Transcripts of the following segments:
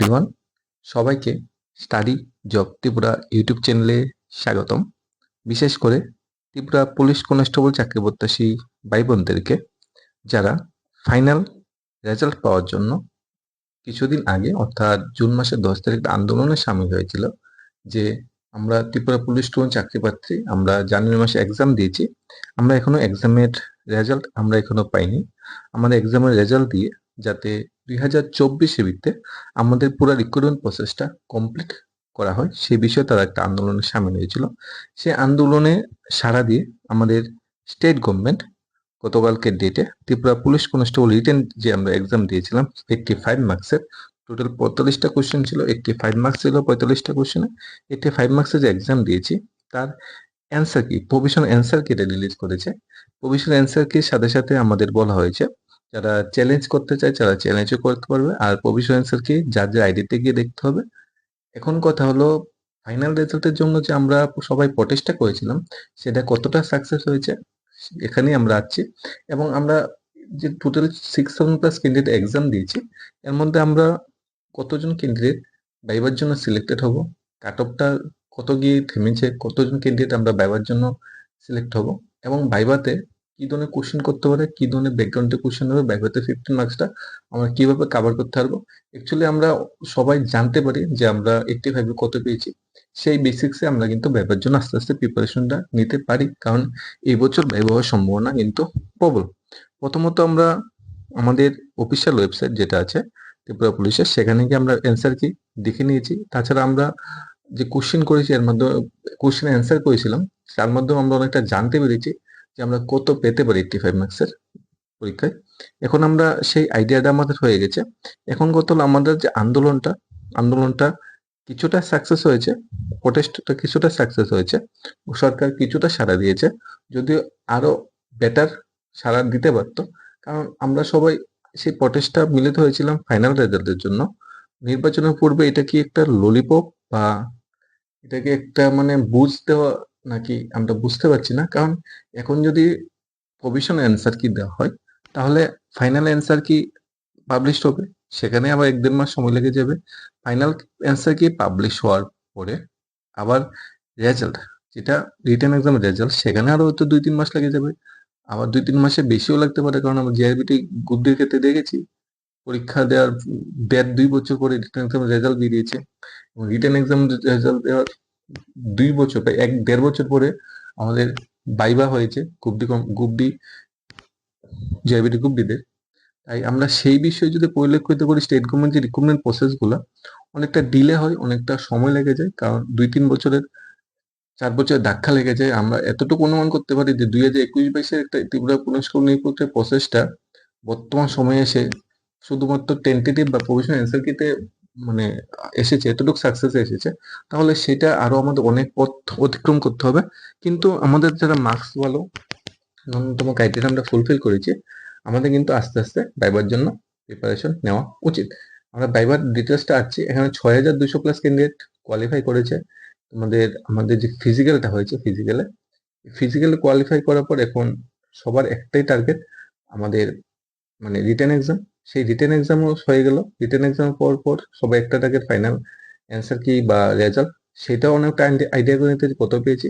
Everyone সবাইকে study job Tripura YouTube চ্যানেলে স্বাগতম। বিশেষ করে ত্রিপুরা পুলিশ কনস্টেবল চাকরি প্রত্যাশী ভাই বোনদেরকে যারা ফাইনাল রেজাল্ট পাওয়ার জন্য কিছুদিন আগে, অর্থাৎ জুন মাসের দশ তারিখ আন্দোলনে সামিল হয়েছিল যে আমরা ত্রিপুরা পুলিশ স্টুডেন্ট চাকরি পাচ্ছি আমরা জানুয়ারি মাসে এক্সাম দিয়েছি, আমরা এখনও এক্সামের রেজাল্ট আমরা এখনও পাইনি। আমাদের এক্সামের রেজাল্ট দিয়ে যাতে দুই হাজার চব্বিশে ভিত্তে আমাদের পুরো রিক্রুটমেন্ট প্রসেসটা কমপ্লিট করা হয়। সেই বিষয়ে তারা একটা আন্দোলনে সামিল হয়েছিল সেই আন্দোলনে সাড়া দিয়ে আমাদের স্টেট গভর্নমেন্ট গতকালকে ডেটে ত্রিপুরা পুলিশ কনস্টেবল রিটেন যে আমরা এক্সাম দিয়েছিলাম এইটটি ফাইভ মার্কসের টোটাল পঁয়তাল্লিশটা কোশ্চেন ছিল এইটটি ফাইভ মার্কস ছিল পঁয়তাল্লিশটা কোশ্চেনে এইটটি ফাইভ মার্কসের যে এক্সাম দিয়েছি, তার অ্যান্সার কি? প্রভিশন অ্যান্সার কি এটা রিলিজ করেছে? প্রভিশন অ্যান্সার কির সাথে সাথে আমাদের বলা হয়েছে যারা চ্যালেঞ্জ করতে চায় তারা চ্যালেঞ্জও করতে পারবে। আর প্রভিশন অ্যান্সার কি যার যার আইডিতে গিয়ে দেখতে হবে। এখন কথা হলো ফাইনাল রেজাল্টের জন্য যে আমরা সবাই প্রটেস্টটা করেছিলাম, সেটা কতটা সাকসেস হয়েছে, এখানেই আমরা আছি এবং আমরা যে total six thousand plus candidate exam দিয়েছি, এর মধ্যে আমরা কতজন ক্যান্ডিডেট বাইবার জন্য সিলেক্টেড হব কাট অফটা কত গিয়ে থেমেছে, কতজন ক্যান্ডিডেট আমরা বাইবার জন্য সিলেক্ট হব, এবং বাইবাতে কি ধরনের কোশ্চেন করতে পারে কি ধরনের ব্যাকগ্রাউন্ডে কোশ্চেন হবে বাইবাতে ফিফটিন মার্কসটা আমরা কীভাবে কাভার করতে পারব? অ্যাকচুয়ালি আমরা সবাই জানতে পারি যে আমরা এইটটি ফাইভে কত পেয়েছি। সেই বেসিক্সে আমরা কিন্তু ব্যবহার জন্য আস্তে আস্তে প্রিপারেশনটা নিতে পারি, কারণ এই বছর ব্যয় হওয়ার সম্ভাবনা কিন্তু প্রবল। প্রথমত আমরা আমাদের অফিসিয়াল ওয়েবসাইট যেটা আছে, ত্রিপুরা পুলিশের সেখানে গিয়ে আমরা অ্যান্সার কি দেখে নিয়েছি। তাছাড়া আমরা যে কোশ্চেন করেছি, এর মাধ্যমে কোশ্চেন অ্যান্সার করেছিলাম, তার মাধ্যমে আমরা অনেকটা জানতে পেরেছি যে আমরা কত পেতে পারি এইটটি ফাইভ মার্কসের পরীক্ষায়। এখন আমরা সেই আইডিয়াটা আমাদের হয়ে গেছে। এখন কত আমাদের যে আন্দোলনটা আন্দোলনটা কিছুটা সাকসেস হয়েছে প্রোটেস্টটা কিছুটা সাকসেস হয়েছে সরকার কিছুটা সাড়া দিয়েছে। যদিও আরও বেটার সাড়া দিতে পারত, কারণ আমরা সবাই সেই প্রটেস্টটা মিলিত হয়েছিলাম ফাইনাল রেজাল্টের জন্য। নির্বাচনের পূর্বে এটা কি একটা ললিপপ বা এটাকে একটা মানে বুঝ দেওয়া নাকি আমরা বুঝতে পারছি না। কারণ এখন যদি প্রভিশন অ্যান্সার কি দেওয়া হয়, তাহলে ফাইনাল অ্যান্সার কি পাবলিশ হবে? সেখানে আবার এক দেড় মাস সময় লেগে যাবে। ফাইনাল অ্যান্সার কি পাবলিশ হওয়ার পরে আবার রেজাল্ট যেটা রিটার্ন এক্সামের রেজাল্ট সেখানে আরও হয়তো দুই তিন মাস লেগে যাবে। আবার দুই তিন মাসে বেশিও লাগতে পারে, কারণ আমরা জিআরবিটি গ্রুপদের ক্ষেত্রে দেখেছি। পরীক্ষা দেওয়ার দেড় দুই বছর পরে রিটার্ন এক্সামের রেজাল্ট বেরিয়েছে। এবং রিটার্ন এক্সাম রেজাল্ট দেওয়ার দুই বছর প্রায় এক, দেড় বছর পরে আমাদের বাইবা হয়েছে group D group D GRBT group ডিদের তাই আমরা সেই বিষয়ে যদি পরিলক্ষিত করি স্টেট গভর্নমেন্ট যে রিক্রুটমেন্ট প্রসেসগুলো অনেকটা ডিলে হয়, অনেকটা সময় লেগে যায়, কারণ দুই, তিন বছরের, চার বছরের ধাক্কা লেগে যায়। আমরা এতটুকু অনুমান করতে পারি যে দুই হাজার একুশ বাইশের একটা ত্রিপুরা পুনঃস্কুল নিয়োগের প্রসেসটা বর্তমান সময়ে এসে শুধুমাত্র টেন্টেটিভ বা প্রভিশনাল অ্যান্সার কিতে মানে এসেছে, এতটুকু সাকসেস এসেছে, তাহলে সেটা আরও আমাদের অনেক পথ অতিক্রম করতে হবে। কিন্তু আমাদের যারা মার্কস ভালো ন্যূনতম ক্রাইটেরিয়া আমরা ফুলফিল করেছি, আমাদের কিন্তু আস্তে আস্তে বাইবার জন্য প্রিপারেশন নেওয়া উচিত। আমরা বাইবার ডিটেলসটা আসছি এখানে ছয় হাজার দুশো প্লাস ক্যান্ডিডেট কোয়ালিফাই করেছে। তোমাদের, আমাদের যে ফিজিক্যালটা হয়েছে ফিজিক্যালে ফিজিক্যাল কোয়ালিফাই করার পর এখন সবার একটাই টার্গেট আমাদের মানে রিটেন এক্সাম সেই রিটেন এক্সামও হয়ে গেল। রিটেন এক্সাম পর পর সবাই একটা টার্গেট ফাইনাল অ্যান্সার কি বা রেজাল্ট সেটাও অনেকটা আইডিয়া করে নিতে কত পেয়েছি।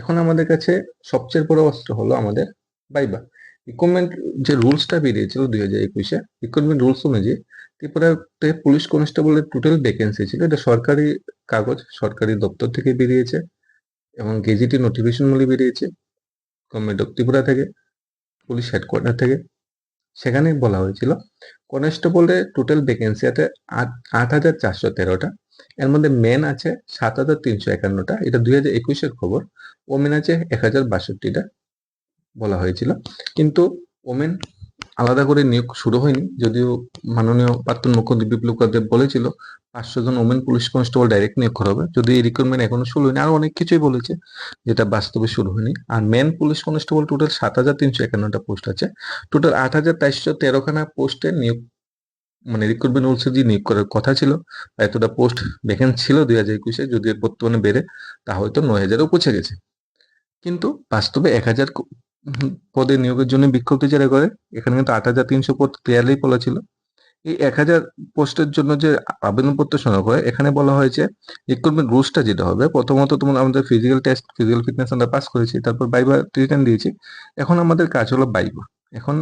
এখন আমাদের কাছে সবচেয়ে বড় অস্ত্র হলো আমাদের বাইবা রিক্রুটমেন্ট যে রুলসটা বেরিয়েছিল দুই হাজার একুশে রিক্রুটমেন্ট রুলস অনুযায়ী ত্রিপুরাতে পুলিশ কনস্টেবলের টোটাল ভ্যাকেন্সি ছিল, এটা সরকারি কাগজ, সরকারি দপ্তর থেকে বেরিয়েছে এবং গেজেটি নোটিফিকেশন বলে বেরিয়েছে। গভর্নমেন্ট অফ ত্রিপুরা থেকে পুলিশ হেডকোয়ার্টার থেকে। সেখানে বলা হয়েছিল, কনস্টেবলের টোটাল ভ্যাকেন্সি আছে আট হাজার চারশো তেরোটা, এর মধ্যে মেন আছে সাত হাজার তিনশো একান্নটা, এটা দুই হাজার একুশের খবর ওমেন আছে এক হাজার বাষট্টিটা বলা হয়েছিল। কিন্তু ওমেন আলাদা করে নিয়োগ শুরু হয়নি, যদিও মাননীয় প্রাক্তন মুখ্যমন্ত্রী বিপ্লব দেব বলেছিল, পাঁচশো জন ওমেন পুলিশ কনস্টেবল ডাইরেক্ট নিয়োগ করা হবে। যদি এই রিক্রুটমেন্ট এখনও শুরু হয়নি, আর অনেক কিছুই বলেছে, যেটা বাস্তবে শুরু হয়নি। আর মেন পুলিশ কনস্টেবল টোটাল সাত হাজার তিনশো একান্নটা পোস্ট আছে। টোটাল আট হাজার তেইশশো তেরোখানা পোস্টে নিয়োগ মানে রিক্রুটমেন্ট রুলসে দিয়ে নিয়োগ করার কথা ছিল এতটা পোস্ট ভ্যাকেন্ট ছিল দুই হাজার একুশে যদি বর্তমানে বেড়ে, তা হয়তো নয় হাজারও পৌঁছে গেছে। কিন্তু বাস্তবে এক হাজার পদে নিয়োগের জন্য বিক্ষোভ যারা করে এখানে কিন্তু আট হাজার তিনশো পদ ক্লিয়ারলি বলা ছিল। এই এক হাজার পোস্টের জন্য যে আবেদনপত্র সংগ্রহ করে এখানে বলা হয়েছে রিক্রুটমেন্ট রুলসটা যেটা হবে, প্রথমত তোমার আমাদের ফিজিক্যাল টেস্ট ফিজিক্যাল ফিটনেস আমরা পাস করেছি, তারপর বাইবা রিটার্ন দিয়েছি। এখন আমাদের কাজ হলো বাইবা এখন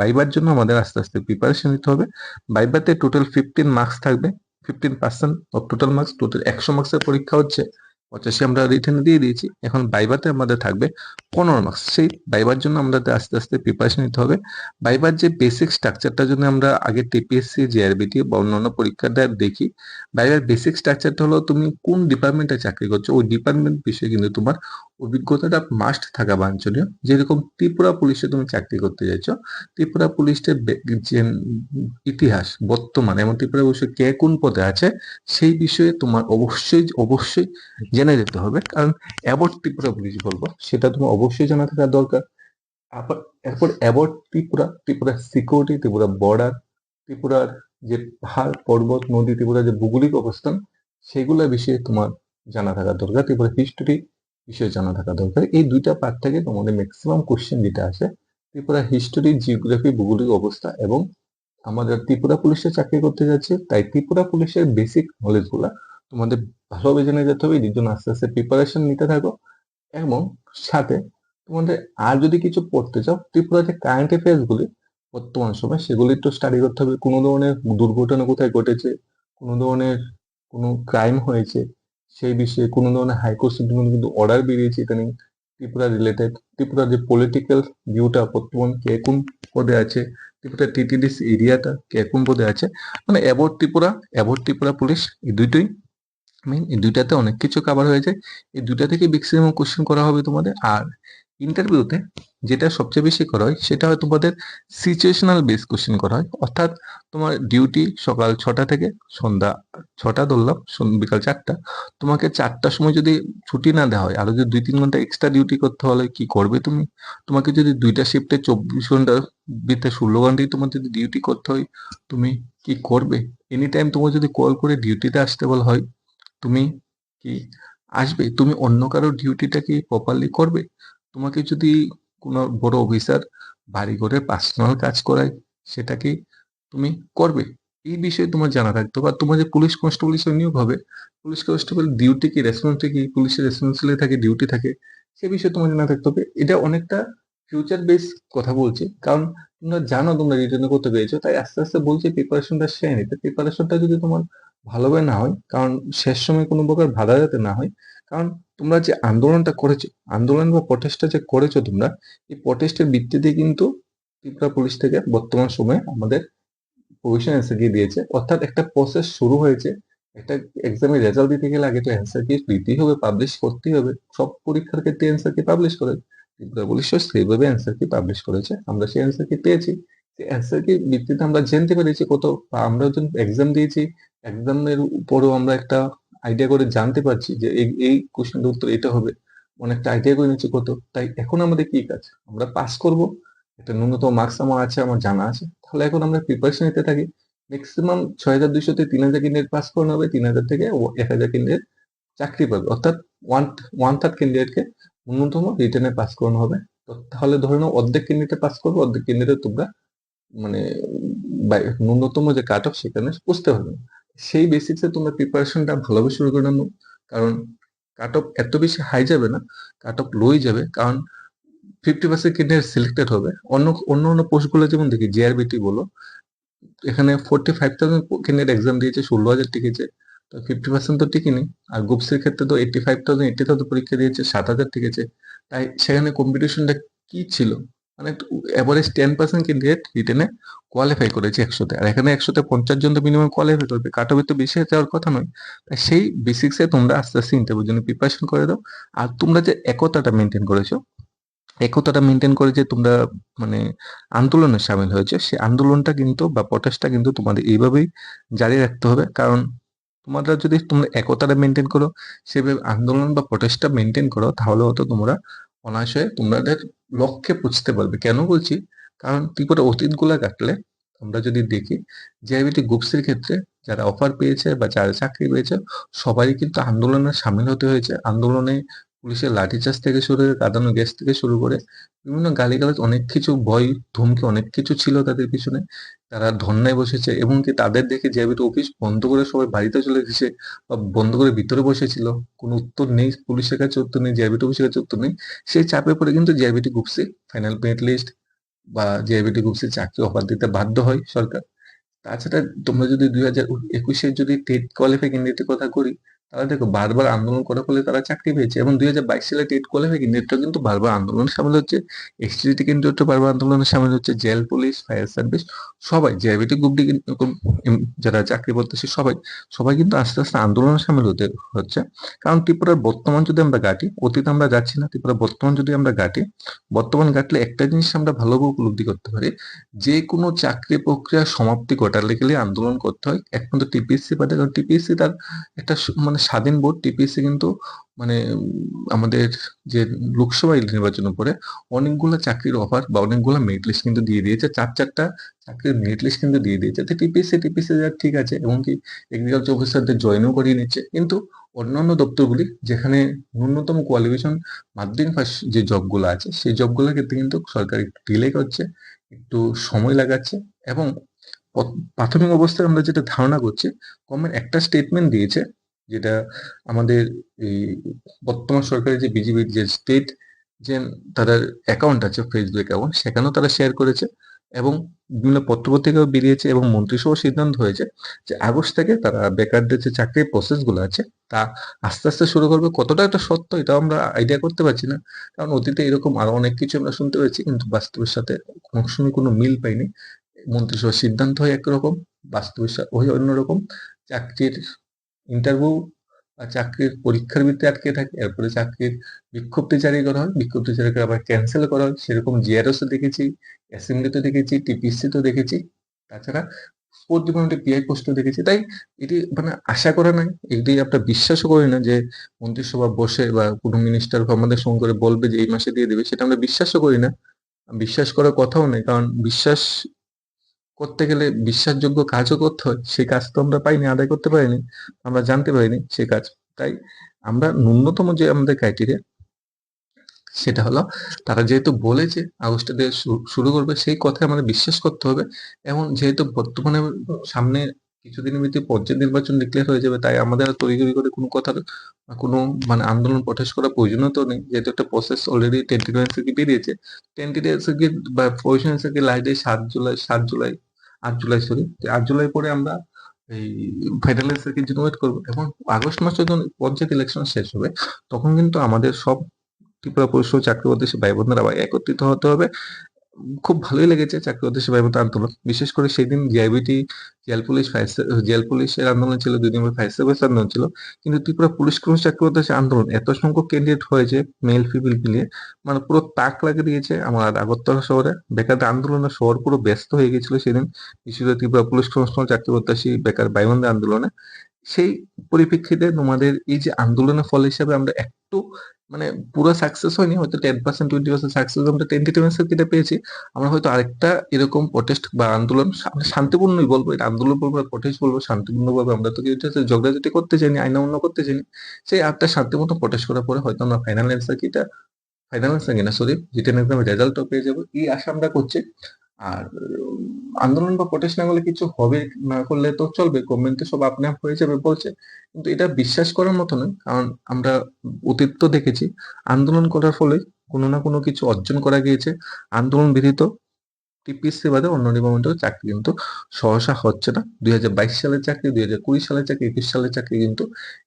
বাইবার জন্য আমাদের আস্তে আস্তে প্রিপারেশন নিতে হবে। বাইবাতে টোটাল ফিফটিন মার্কস থাকবে fifteen percent of total marks total একশো মার্কসের পরীক্ষা হচ্ছে। পঁচাশি আমরা রিটার্ন দিয়ে দিয়েছি। এখন বাইবাতে আমাদের থাকবে পনেরো মার্কস সেই বাইবার জন্য আমাদের আস্তে আস্তে প্রিপারেশন নিতে হবে। বাইবার যে বেসিক স্ট্রাকচারটা যদি আমরা আগে টিপিএসসি জিআরবিটি বা অন্যান্য পরীক্ষাটা দেখি বাইবার বেসিক স্ট্রাকচারটা হলো তুমি কোন ডিপার্টমেন্টে চাকরি করছ, ওই ডিপার্টমেন্ট বিষয়ে কিন্তু তোমার অভিজ্ঞতাটা মাস্ট থাকা বাঞ্ছনীয়। যেরকম ত্রিপুরা পুলিশে তুমি চাকরি করতে চাইছো ত্রিপুরা পুলিশের যে ইতিহাস, বর্তমানে এবং ত্রিপুরা পুলিশে কে কোন পদে আছে, সেই বিষয়ে তোমার অবশ্যই অবশ্যই জেনে যেতে হবে। কারণ অ্যাবট ত্রিপুরা পুলিশ বলব, সেটা তোমার অবশ্যই জানা থাকা দরকার। এরপর about Tripura Tripura security Tripura border ত্রিপুরার যে পাহাড়, পর্বত, নদী, ত্রিপুরার যে ভৌগোলিক অবস্থান, সেগুলো বিষয়ে তোমার জানা থাকা দরকার। ত্রিপুরা হিস্টোরি বিষয়ে জানা থাকা দরকার। এই দুইটা পার্ট থেকে তোমাদের ম্যাক্সিমাম কোশ্চেন যেটা আসে, ত্রিপুরা হিস্টোরি জিওগ্রাফি ভৌগোলিক অবস্থা এবং আমাদের ত্রিপুরা পুলিশে চাকরি করতে যাচ্ছে। তাই ত্রিপুরা পুলিশের বেসিক নলেজগুলা তোমাদের ভালোভাবে জেনে যেতে হবে। এই জন্য আস্তে আস্তে প্রিপারেশন নিতে থাকো এবং সাথে তোমাদের আর যদি কিছু পড়তে চাও, ত্রিপুরা যে কারেন্ট অ্যাফেয়ার্স গুলি বর্তমান সময় সেগুলি একটু স্টাডি করতে হবে। কোনো ধরনের দুর্ঘটনা কোথায় ঘটেছে, কোনো ধরনের কোনো ক্রাইম হয়েছে সেই বিষয়ে কোনো ধরনের হাইকোর্ট সুপ্রিম কোর্ট কিন্তু অর্ডার বেরিয়েছে ইদানিং ত্রিপুরা রিলেটেড ত্রিপুরা যে পলিটিক্যাল ভিউটা বর্তমান কে কোন পদে আছে, ত্রিপুরা টিটিডিস এরিয়াটা কে কোন পদে আছে মানে aboard Tripura aboard Tripura police এই দুইটাই মেইন এই দুইটাতে অনেক কিছু কভার হয়ে যায় এই দুইটা থেকে ম্যাক্সিমাম কোশ্চেন করা হবে তোমাদের। আর ইন্টারভিউতে যেটা সবচেয়ে বেশি করা হয়, সেটা হয় তোমাদের সিচুয়েশনাল বেস কোশ্চেন করা হয়। অর্থাৎ তোমার ডিউটি সকাল ছটা থেকে সন্ধ্যা ছটা ধরলাম বিকাল চারটা। তোমাকে চারটার সময় যদি ছুটি না দেওয়া হয়, আরও যদি দুই তিন ঘণ্টা এক্সট্রা ডিউটি করতে হলে কি করবে তুমি? তোমাকে যদি দুইটা শিফটে চব্বিশ ঘণ্টা ভিতরে ষোলো ঘন্টায় তোমার যদি ডিউটি করতে হয়, তুমি কি করবে? এনি টাইম তোমার যদি কল করে ডিউটিতে আসতে বলা হয়, তুমি কি আসবে? তুমি অন্য কারও ডিউটিটা কি প্রপারলি করবে? তোমাকে যদি কোনো বড় অফিসার বাড়ি ঘরে পার্সোনাল কাজ করায়, সেটা কি তুমি করবে? এই বিষয়ে তোমার জানা থাকতো বা তোমার যে পুলিশ কনস্টেবল হিসেবে নিয়োগ হবে পুলিশ কনস্টেবল ডিউটি কি রেসপন্সিবিলিটি কি পুলিশের রেসপন্সিবিলিটি থাকে ডিউটি থাকে, সে বিষয়ে তোমার জানা থাকতে হবে। এটা অনেকটা ফিউচার বেস কথা বলছি, কারণ তোমরা জানো তোমরা রিটার্ন করতে পেরেছ, তাই আস্তে আস্তে বলছি প্রিপারেশনটা সেরে নিতে। প্রিপারেশনটা যদি তোমার ভালোভাবে না হয়, কারণ শেষ সময় কোনো প্রকার বাধা যাতে না হয়, কারণ তোমরা যে আন্দোলনটা করেছ, আন্দোলন বা প্রটেস্টটা যে করেছ তোমরা, এই প্রটেস্টের ভিত্তিতে কিন্তু ত্রিপুরা পুলিশ থেকে বর্তমান সময়ে আমাদের প্রভিশন অ্যান্সার কি দিয়েছে। অর্থাৎ একটা প্রসেস শুরু হয়েছে, একটা এক্সামের রেজাল্ট দিতে গেলে আগে তো অ্যান্সার কি দিতেই হবে পাবলিশ করতেই হবে। সব পরীক্ষার ক্ষেত্রে অ্যান্সার কি পাবলিশ করে ত্রিপুরা পুলিশও সেইভাবে অ্যান্সার কি পাবলিশ করেছে? আমরা সেই অ্যান্সার কি পেয়েছি? অ্যান্সার কি ভিত্তিতে আমরা জানতে পেরেছি কত? আমরা যখন এক্সাম দিয়েছি এক্সামের উপরেও আমরা একটা আইডিয়া করে জানতে পারছি যে এই এই কোশ্চেনটার উত্তর এটা হবে। অনেকটা আইডিয়া করে নিচ্ছি কত। তাই এখন আমাদের কি কাজ? আমরা পাস করব। একটা ন্যূনতম মার্কস আমার আছে, আমার জানা আছে। তাহলে এখন আমরা প্রিপারেশন নিতে থাকি। ম্যাক্সিমাম ছয় হাজার দুইশো থেকে তিন হাজার ক্যান্ডিডেট পাস করানো হবে তিন হাজার থেকে এক হাজার ক্যান্ডিডেট চাকরি পাবে। অর্থাৎ ওয়ান ওয়ান থার্ড ক্যান্ডিডেটকে ন্যূনতম রিটার্নে পাস করানো হবে। তো তাহলে ধরে নাও, অর্ধেক ক্যান্ডিডেট পাস করবে, অর্ধেক ক্যান্ডিডেট তোমরা মানে ন্যূনতম যে কাট অফ সেখানে বুঝতে পারবে না। সেই বেসিসে তোমরা প্রিপারেশনটা ভালোভাবে শুরু করে নাও। কারণ কাট অফ এত বেশি হাই যাবে না কাট অফ লোই যাবে। কারণ ফিফটি পার্সেন্ট ক্যান্ডিডেট সিলেক্টেড হবে। অন্য অন্য অন্য পোস্টগুলো যেমন দেখি জিআরবিটি বলো, এখানে forty five thousand candidate exam দিয়েছে, ষোলো হাজার টিকেছে। তো ফিফটি পার্সেন্ট তো টিকিনি আর গ্রুপসের ক্ষেত্রে তো eighty five thousand eighty thousand পরীক্ষা দিয়েছে, সাত হাজার টিকেছে। তাই সেখানে কম্পিটিশনটা কি ছিল? মানে অ্যাভারেজ টেন পার্সেন্ট ক্যান্ডিডেট রিটেনে কোয়ালিফাই করেছে একশোতে। আর এখানে একশোতে পঞ্চাশ জন তো মিনিমাম কোয়ালিফাই করবে। কাট তো বেশি যাওয়ার কথা নয়। তাই সেই বেসিক্সে তোমরা আস্তে আস্তে ইন্টারভিউর জন্য প্রিপারেশন করে দাও। আর তোমরা যে একতাটা মেনটেন করেছ, একতাটা মেনটেন করে যে তোমরা মানে আন্দোলনে সামিল হয়েছে সেই আন্দোলনটা কিন্তু বা প্রটেস্টটা কিন্তু তোমাদের এইভাবেই জারি রাখতে হবে। কারণ তোমরা যদি তোমরা একতাটা মেনটেন করো, সেভাবে আন্দোলন বা প্রটেস্টটা মেনটেন করো তাহলে হয়তো তোমরা অনায়াসে তোমাদের লক্ষ্যে পৌঁছতে পারবে। কেন বলছি? কারণ কি ত্রিপুরা অতীতগুলা কাটলে আমরা যদি দেখি জেআইবিটি গ্রুপসের ক্ষেত্রে যারা অফার পেয়েছে বা যারা চাকরি পেয়েছে সবাই কিন্তু আন্দোলনে সামিল হতে হয়েছে। আন্দোলনে পুলিশের লাঠিচার্জ থেকে শুরু করে কাঁদানো গ্যাস থেকে শুরু করে বিভিন্ন গালিগালাজ, অনেক কিছু ভয়, ধমকি, অনেক কিছু ছিল তাদের পিছনে। তারা ধন্যায় বসেছে এবং কি তাদের দেখে জিআইবিটি অফিস বন্ধ করে সবাই বাড়িতে চলে গেছে বা বন্ধ করে ভিতরে বসেছিল, কোনো উত্তর নেই, পুলিশের কাছে উত্তর নেই জিআইবিটি অফিসের কাছে উত্তর নেই, সেই চাপে পড়ে কিন্তু GIBT group C final merit list বা জিআইবিটি গ্রুপসি চাকরি অফার দিতে বাধ্য হয় সরকার। তাছাড়া তোমরা যদি দুই হাজার একুশের যদি টেট কোয়ালিফাই ক্যান্ডিডেটের কথা করি তাহলে দেখো বারবার আন্দোলন করার ফলে তারা চাকরি পেয়েছে এবং দুই হাজার বাইশ সালে টেট কোয়ালিফাই ক্যান্ডিডেটরা কিন্তু বারবার আন্দোলনে সামিল হচ্ছে এসটিটি ক্যান্ডিডেটরা বারবার আন্দোলনে সামিল হচ্ছে, জেল, পুলিশ, ফায়ার সার্ভিস, সবাই, জিআইবিটি গ্রুপ ডি যারা চাকরি করতেছে সবাই সবাই কিন্তু আস্তে আস্তে আন্দোলনে সামিল হতে হচ্ছে। কারণ ত্রিপুরার বর্তমান যদি আমরা গাটি অতীত আমরা যাচ্ছি না, ত্রিপুরার বর্তমান যদি আমরা গাটি বর্তমান গাটলে একটা জিনিস আমরা ভালোভাবে উপলব্ধি করতে পারি, যে কোনো চাকরি প্রক্রিয়া সমাপ্তি ঘটালে গেলে আন্দোলন করতে হয়। একমাত্র টিপিএসসি বাদে কারণ টিপিএসসি তার একটা স- মানে স্বাধীন বোর্ড টিপিএসসি কিন্তু মানে আমাদের যে লোকসভা নির্বাচনের পরে অনেকগুলো চাকরির অফার বা অনেকগুলো মেরিট লিস্ট কিন্তু দিয়ে দিয়েছে। চার চারটা চাকরির মেরিট লিস্ট কিন্তু দিয়ে দিয়েছে। তো টিপিএসসি যা ঠিক আছে এবং কি এগ্রিকালচার অফিসারদের জয়েনও করিয়ে নিচ্ছে। কিন্তু অন্যান্য দপ্তরগুলি যেখানে ন্যূনতম কোয়ালিফিকেশন মাধ্যমিক পাস যে জবগুলো আছে, সেই জবগুলোর ক্ষেত্রে কিন্তু সরকার একটু ডিলে করছে, একটু সময় লাগাচ্ছে এবং প্রাথমিক অবস্থায় আমরা যেটা ধারণা করছি গভর্নমেন্ট একটা স্টেটমেন্ট দিয়েছে যেটা আমাদের এই বর্তমান সরকারের যে বিজেপির যে স্টেট যে তাদের অ্যাকাউন্ট আছে ফেসবুক অ্যাকাউন্ট সেখানেও তারা শেয়ার করেছে এবং বিভিন্ন পত্রপত্রিকাও বেরিয়েছে এবং মন্ত্রিসভা সিদ্ধান্ত হয়েছে যে আগস্ট থেকে তারা বেকারদের যে চাকরির প্রসেসগুলো আছে, তা আস্তে আস্তে শুরু করবে। কতটা এটা সত্য এটা আমরা আইডিয়া করতে পারছি না। কারণ অতীতে এরকম আরও অনেক কিছু আমরা শুনতে পেরেছি কিন্তু বাস্তবের সাথে কোনো কোনো মিল পাইনি। মন্ত্রিসভার সিদ্ধান্ত হয় একরকম, বাস্তবের হয় অন্যরকম। চাকরির ইন্টারভিউ চাকরির পরীক্ষার ভিত্তি আটকে থাকে, এরপরে চাকরির বিজ্ঞপ্তি জারি করা হয় বিজ্ঞপ্তি জারি করে আবার ক্যান্সেল করা হয়। সেরকম জিআরএস দেখেছি অ্যাসেম্বলিতে দেখেছি টিপিসি তো দেখেছি তাছাড়া স্পোর্ট ডিপার্টমেন্টে পিআই পোস্টও দেখেছি। তাই এটি মানে আশা করা নাই, এটি আমরা বিশ্বাসও করি না যে মন্ত্রিসভা বসে বা কোনো মিনিস্টার আমাদের সঙ্গে করে বলবে যে এই মাসে দিয়ে দেবে, সেটা আমরা বিশ্বাসও করি না। বিশ্বাস করার কথাও নেই, কারণ বিশ্বাস করতে গেলে বিশ্বাসযোগ্য কাজও করতে হয় সেই কাজ তো আমরা পাইনি, আদায় করতে পারিনি, আমরা জানতে পারিনি সেই কাজ। তাই আমরা ন্যূনতম যে আমাদের ক্রাইটেরিয়া সেটা হলো তারা যেহেতু বলেছে আগস্টে দিয়ে শুরু করবে, সেই কথায় আমাদের বিশ্বাস করতে হবে। এবং যেহেতু বর্তমানে সামনে কিছুদিনের ভিতরে পঞ্চায়েত নির্বাচন ডিক্লেয়ার হয়ে যাবে, তাই আমাদের আর তৈরি করে কোনো কথার, কোনো মানে আন্দোলন প্রটেস্ট করার প্রয়োজনীয়তা নেই। যেহেতু একটা প্রসেস অলরেডি টেন্টেটিভ বেরিয়েছে টেন্টেটিভ বা প্রয়োজন থেকে লাইটে সাত জুলাই সাত জুলাই। আট জুলাই সরি আট জুলাই পরে আমরা এই ফেডারেল সার্কিট ওয়েট করব এখন আগস্ট মাসে যখন পঞ্চায়েত ইলেকশন শেষ হবে, তখন কিন্তু আমাদের সব ত্রিপুরা পরিষদ চাকরি উদ্দেশ্যে ভাই বোনেরা একত্রিত হতে হবে। খুব ভালোই লেগেছে চাকরি উদ্দেশ্যে বোনের আন্দোলন। বিশেষ করে সেই দিন জিআইবিটি জেল পুলিশ জেল পুলিশের আন্দোলন ছিল, দুই দিন ফায়ার সার্ভিস আন্দোলন ছিল। কিন্তু ত্রিপুরা পুলিশ কর্মী চাকরি উদ্দেশ্যে আন্দোলন, এত সংখ্যক ক্যান্ডিডেট হয়েছে মেল ফিমেল মিলিয়ে মানে পুরো তাক লাগিয়ে দিয়েছে আমার আগরতলা শহরে। বেকারদের আন্দোলনে শহর পুরো ব্যস্ত হয়ে গেছিল সেদিন, বিশেষ করে ত্রিপুরা পুলিশ কনস্টেবল চাকরি প্রত্যাশী বেকার ভাই আন্দোলনে। সেই পরিপ্রেক্ষিতে তোমাদের এই যে আন্দোলনের ফল হিসাবে আমরা একটু মানে পুরো সাকসেস হয়নি, হয়তো ten percent twenty percent success আমরা টেন্টেটিভ সার্কিটে পেয়েছি। আমরা হয়তো আরেকটা এরকম প্রটেস্ট বা আন্দোলন শান্তিপূর্ণই বলব, এটা আন্দোলন বলব প্রটেস্ট বলব শান্তিপূর্ণ ভাবে আমরা তো কেউ ঝগড়াঝাটি করতে চাইনি, আইনা অন্য করতে চাইনি, সেই আটটা শান্তিপূর্ণ প্রটেস্ট করার পরে হয়তো আমরা ফাইনাল অ্যান্সার কিটা ফাইনাল অ্যান্সার কিনা সরি রিটেন এক্সামের রেজাল্টও পেয়ে যাব। এই আশা আমরা করছি। আর, আন্দোলন বা প্রটেস্ট না করলে কিছু হবে না করলে তো চলবে। গভর্নমেন্ট সব আপনি আপ হয়ে যাবে বলছে। কিন্তু এটা বিশ্বাস করার মতো নয়। কারণ আমরা অতীত তো দেখেছি। আন্দোলন করার ফলে কোনো না কোনো কিছু অর্জন করা গিয়েছে। আন্দোলন বিধিত টিপিএসসি বাদে অন্য ডিপার্টমেন্টেও চাকরি কিন্তু সহসা হচ্ছে না। দুই হাজার বাইশ সালের চাকরি, দুই হাজার কুড়ি সালের চাকরি, একুশ সালের চাকরি কিন্তু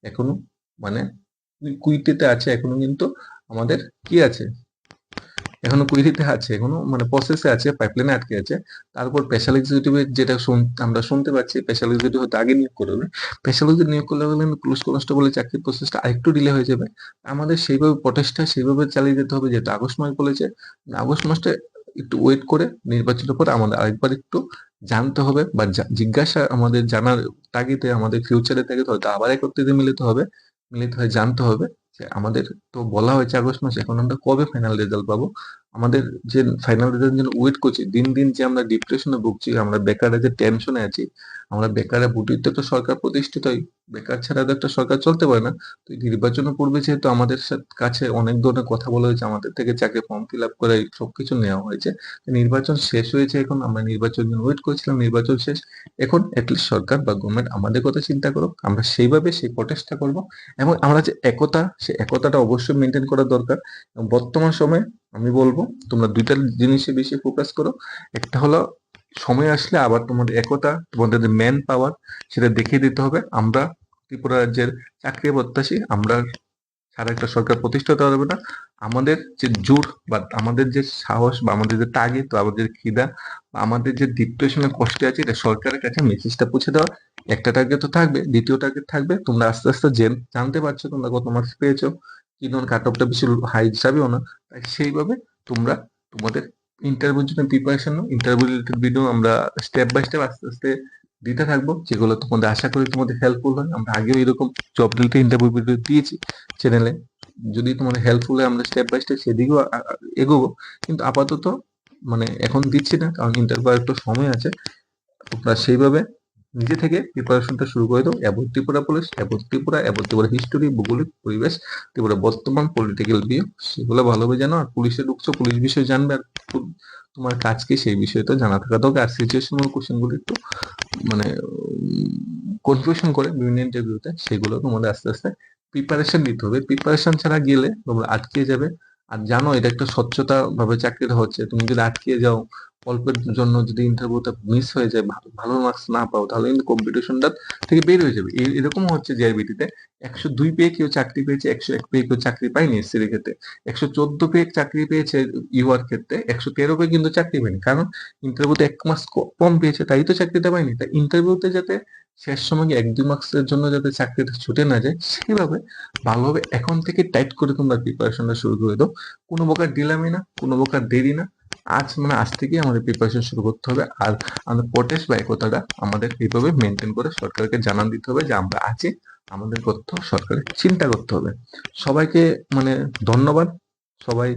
এখনও মানে কুইটিতে আছে। এখনও কিন্তু আমাদের কি আছে? এখনও কুইরিতে আছে, এখনও মানে প্রসেসে আছে পাইপলাইনে আটকে আছে। তারপর স্পেশাল এক্সিকিউটিভের যেটা আমরা শুনতে পাচ্ছি স্পেশাল এক্সিকিউটিভ হয়তো আগে নিয়োগ করবে স্পেশাল এক্সিকিউটিভ নিয়োগ করলে গেলে পুলিশ কনস্টেবলের চাকরির প্রসেসটা আরেকটু ডিলে হয়ে যাবে। আমাদের সেইভাবে প্রটেস্টটা সেইভাবে চালিয়ে যেতে হবে যেহেতু আগস্ট মাস বলেছে। আগস্ট মাসটা একটু ওয়েট করে নির্বাচনের পরে আমাদের আরেকবার একটু জানতে হবে বা জিজ্ঞাসা আমাদের জানার তাগিদে, আমাদের ফিউচারে তাগিদে হয়তো আবার একত্রিত মিলিত হবে, মিলিত হয়ে জানতে হবে। আমাদের তো বলা হয়েছে আগস্ট মাসে, এখন আমরা কবে ফাইনাল রেজাল্ট পাবো? আমাদের যে ফাইনাল রেজাল্ট জন্য ওয়েট করছি, দিন দিন যে আমরা ডিপ্রেশনে ভুগছি, আমরা বেকারে যে টেনশনে আছি আমরা বেকারে বুটিতে তো একটা সরকার প্রতিষ্ঠিত বেকার ছাড়া তো একটা সরকার চলতে পারে না। তো এই নির্বাচনের পূর্বে যেহেতু আমাদের কাছে অনেক ধরনের কথা বলা হয়েছে, আমাদের থেকে চাকরি ফর্ম ফিল আপ করে সবকিছু নেওয়া হয়েছে। নির্বাচন শেষ হয়েছে এখন, আমরা নির্বাচন ওয়েট করছিলাম, নির্বাচন শেষ। এখন অ্যাটলিস্ট সরকার বা গভর্নমেন্ট আমাদের কথা চিন্তা করুক, আমরা সেইভাবে সেই প্রটেস্টটা করব এবং আমরা যে একতা, সেই একতাটা অবশ্যই মেনটেন করা দরকার। বর্তমান সময়ে আমি বলব, তোমরা দুইটা জিনিসে বেশি ফোকাস করো। একটা হলো সময় আসলে আবার তোমাদের একতা, তোমাদের যে ম্যান পাওয়ার সেটা দেখিয়ে দিতে হবে। আমরা ত্রিপুরা রাজ্যের চাকরি প্রত্যাশী, আমরা সারা একটা সরকার প্রতিষ্ঠা হতে পারবে না। আমাদের যে জোর বা আমাদের যে সাহস বা আমাদের যে তাগিদ বা আমাদের খিদা বা আমাদের যে ডিপ্রেশনের কষ্টে আছে, এটা সরকারের কাছে মেসেজটা পৌঁছে দেওয়া। একটা টার্গেট তো থাকবে, দ্বিতীয় টার্গেট থাকবে। তোমরা আস্তে আস্তে জেন- জানতে পারছ তোমরা কত মার্কস পেয়েছ। কি ধরুন কাট অফটা বেশি হাই যাবেও না। তাই সেইভাবে তোমরা তোমাদের ইন্টারভিউর জন্য প্রিপারেশন ইন্টারভিউ রিলেটেড ভিডিও আমরা স্টেপ বাই স্টেপ আস্তে আস্তে দিতে থাকব, যেগুলো তোমাদের আশা করি তোমাদের হেল্পফুল হয়। আমরা আগেও এরকম জব রিলেটেড ইন্টারভিউ ভিডিও দিয়েছি চ্যানেলে যদি তোমাদের হেল্পফুল হয়, আমরা স্টেপ বাই স্টেপ সেদিকেও এগোবো। কিন্তু আপাতত মানে এখন দিচ্ছি না, কারণ ইন্টারভিউ একটু সময় আছে। সেইভাবে নিজে থেকে প্রিপারেশনটা শুরু করে দাও। এবং ত্রিপুরা পুলিশ এবং ত্রিপুরা এবং ত্রিপুরা হিস্টোরি ভৌগোলিক পরিবেশ, ত্রিপুরা বর্তমান পলিটিক্যাল ভিউ সেগুলো ভালোভাবে জানো, আর পুলিশে ঢুকছো, পুলিশ বিষয়ে জানবে, আর তোমার কাজ কি সেই বিষয়ে তো জানা থাকা দরকার। আর সিচুয়েশনাল কোশ্চেনগুলো একটু মানে কনফিউশন করে বিভিন্ন ইন্টারভিউতে সেগুলো তোমাদের আস্তে আস্তে প্রিপারেশন নিতে হবে। প্রিপারেশন ছাড়া গেলে তোমরা আটকে যাবে। আর জানো, এটা একটা স্বচ্ছতা ভাবে চাকরিটা হচ্ছে। তুমি যদি আটকে যাও অল্পের জন্য যদি ইন্টারভিউটা মিস হয়ে যায় ভালো মার্কস না পাও, তাহলে কিন্তু কম্পিটিশনটা থেকে বের হয়ে যাবে। এরকম হচ্ছে জিআরবিটিতে একশো দুই পেয়ে কেউ চাকরি পেয়েছে, একশো এক পেয়ে কেউ চাকরি পায়নি এসসির ক্ষেত্রে। একশো চোদ্দ পেয়ে চাকরি পেয়েছে ইউআর ক্ষেত্রে, একশো তেরো পেয়ে কিন্তু চাকরি পায়নি। কারণ ইন্টারভিউতে এক মাস কম পেয়েছে, তাই তো চাকরিটা পায়নি। তাই ইন্টারভিউতে যাতে শেষ সময় এক, দুই মার্কসের জন্য যাতে চাকরিটা ছুটে না যায় সেইভাবে ভালোভাবে এখন থেকে টাইট করে তোমরা প্রিপারেশনটা শুরু করে দাও। কোনো প্রকার ডিলামি না, কোনো প্রকার দেরি না। আজ মানে আজ থেকেই আমাদের প্রিপারেশন শুরু করতে হবে। আর আমাদের প্রটেস্ট বা একতাটা আমাদের এইভাবে মেনটেন করে সরকারকে জানান দিতে হবে যে আমরা আছি, আমাদের হবে সরকারের চিন্তা করতে হবে। সবাইকে মানে ধন্যবাদ। সবাই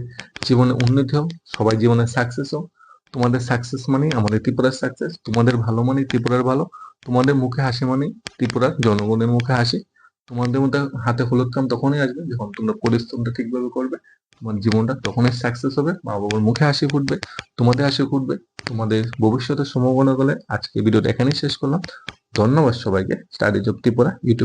জীবনে উন্নতি হোক, সবাই জীবনে সাকসেস হোক। তোমাদের সাকসেস মানেই আমাদের ত্রিপুরার সাকসেস তোমাদের ভালো মানেই ত্রিপুরার ভালো। তোমাদের মুখে হাসি মানেই ত্রিপুরার জনগণের মুখে হাসি। তোমাদের মধ্যে হাতে হলুদ কাম তখনই আসবে যখন তোমরা পরিশ্রমটা ঠিকভাবে করবে, তোমার জীবনটা তখনই সাকসেস হবে, মা বাবার মুখে হাসি ফুটবে, তোমাদের হাসি ফুটবে, তোমাদের ভবিষ্যতের সম্ভাবনা বলে আজকে ভিডিওটা এখানেই শেষ করলাম। ধন্যবাদ সবাইকে স্টাডি জব ত্রিপুরা ইউটিউব